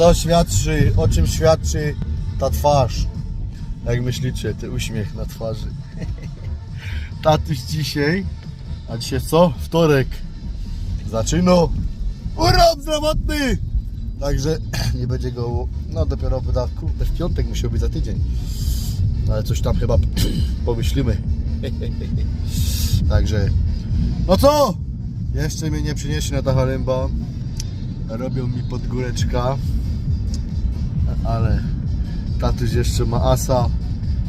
Co świadczy, o czym świadczy ta twarz? Jak myślicie, ten uśmiech na twarzy? Tatuś dzisiaj, a dzisiaj co? Wtorek. Zaczyno. Urlop zdrowotny! Także nie będzie go, no dopiero wyda, kurde, w piątek musiał być za tydzień. Ale coś tam chyba pomyślimy. Także, no co? Jeszcze mnie nie przyniesie na ta halemba. Robią mi podgóreczka. Tatuś jeszcze ma asa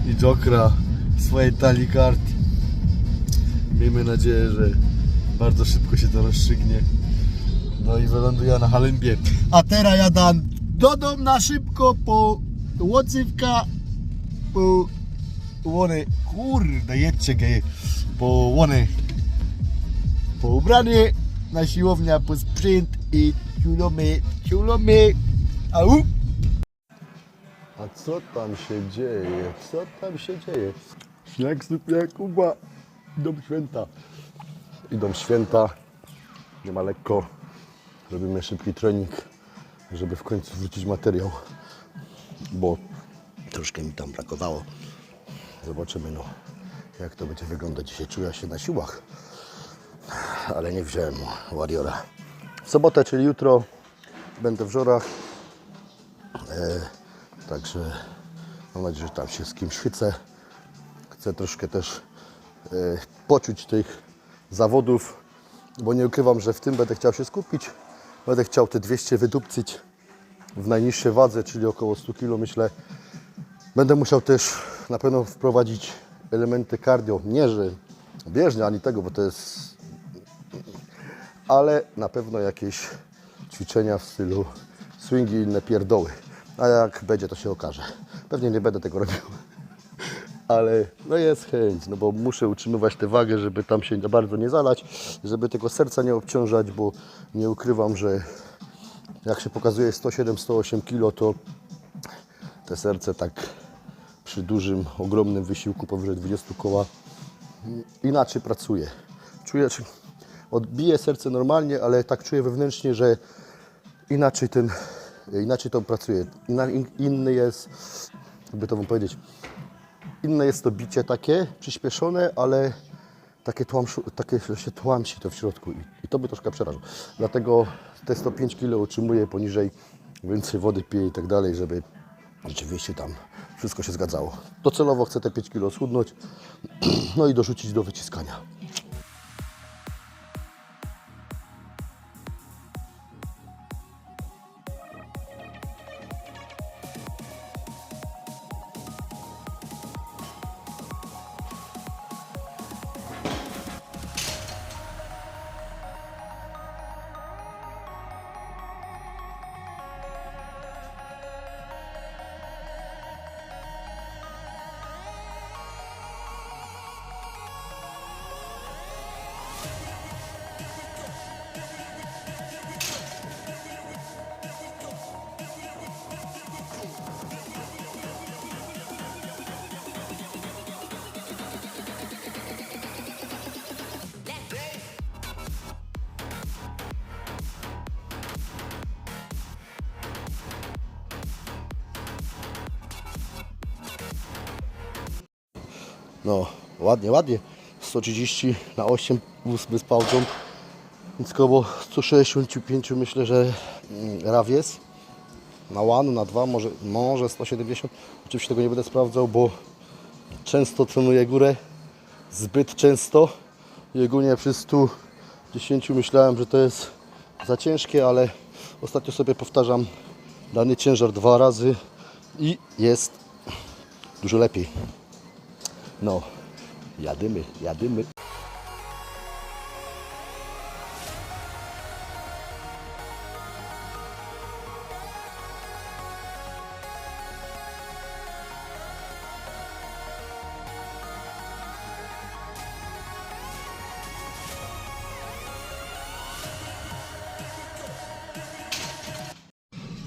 i jokra w swojej talii kart. Miejmy nadzieję, że bardzo szybko się to rozstrzygnie. No i wyląduję na Halembie. A teraz jadam do domu na szybko po łocywka, po łony, kurde jedźcie geje, po łony, po ubranie, na siłownia, po sprint i ciulomy, ciulomy, au! Co tam się dzieje? Co tam się dzieje? Śnieg sypie Kuba, dom święta. Idą święta, nie ma lekko. Robimy szybki trening, żeby w końcu wrzucić materiał, bo troszkę mi tam brakowało. Zobaczymy, no, jak to będzie wyglądać. Dzisiaj czuję się na siłach, ale nie wziąłem Warriora. W sobotę, czyli jutro, będę w Żorach. E, także mam nadzieję, że tam się z kimś chwycę. Chcę troszkę też e, poczuć tych zawodów, bo nie ukrywam, że w tym będę chciał się skupić. Będę chciał te 200 wydupcyć w najniższej wadze, czyli około 100 kg myślę. Będę musiał też na pewno wprowadzić elementy cardio. Nie, że bieżnia ani tego, bo to jest... Ale na pewno jakieś ćwiczenia w stylu swingi i inne pierdoły. A jak będzie, to się okaże. Pewnie nie będę tego robił. Ale no jest chęć, no bo muszę utrzymywać tę wagę, żeby tam się bardzo nie zalać, żeby tego serca nie obciążać, bo nie ukrywam, że jak się pokazuje 107-108 kg, to te serce tak przy dużym, ogromnym wysiłku powyżej 20 koła inaczej pracuje. Czuję, czy odbije serce normalnie, ale tak czuję wewnętrznie, że inaczej ten, inaczej to pracuje. Inny jest, jakby to wam powiedzieć, inne jest to bicie takie przyspieszone, ale takie, tłamszu, takie się tłamsi to w środku i, i to by troszkę przeraża. Dlatego te 105 kg utrzymuję poniżej, więcej wody piję i tak dalej, żeby rzeczywiście tam wszystko się zgadzało. Docelowo chcę te 5 kg schudnąć, no i dorzucić do wyciskania. No, ładnie, ładnie. 130 na 8 ósmy z pałką. Więc koło 165 myślę, że mm, RAW jest. Na one, na dwa, może, może 170. Oczywiście tego nie będę sprawdzał, bo często trenuję górę. Zbyt często. I przy 110 myślałem, że to jest za ciężkie, ale ostatnio sobie powtarzam dany ciężar dwa razy i jest dużo lepiej. No, jadymy, jadymy.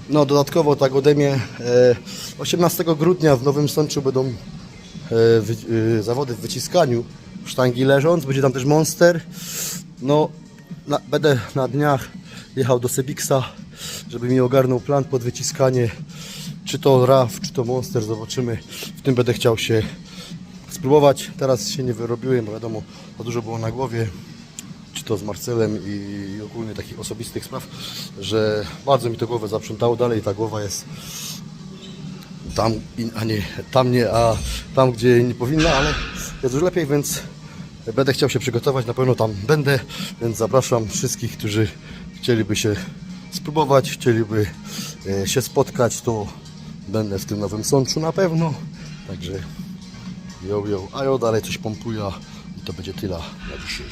No, dodatkowo tak ode mnie e, 18 grudnia w Nowym Sączu będą zawody w wyciskaniu sztangi leżąc, będzie tam też Monster. No, na, będę na dniach jechał do Sebiksa żeby mi ogarnął plan pod wyciskanie, czy to RAF, czy to Monster, zobaczymy. W tym będę chciał się spróbować. Teraz się nie wyrobiłem, bo wiadomo, za dużo było na głowie, czy to z Marcelem i ogólnie takich osobistych spraw, że bardzo mi to głowę zaprzątało. Dalej ta głowa jest tam, a nie, tam nie, a tam, gdzie nie powinna, ale jest już lepiej, więc będę chciał się przygotować, na pewno tam będę, więc zapraszam wszystkich, którzy chcieliby się spróbować, chcieliby e, się spotkać, to będę w tym Nowym Sączu na pewno, także jo, jo, a jo dalej coś pompuję i to będzie tyle na dzisiaj.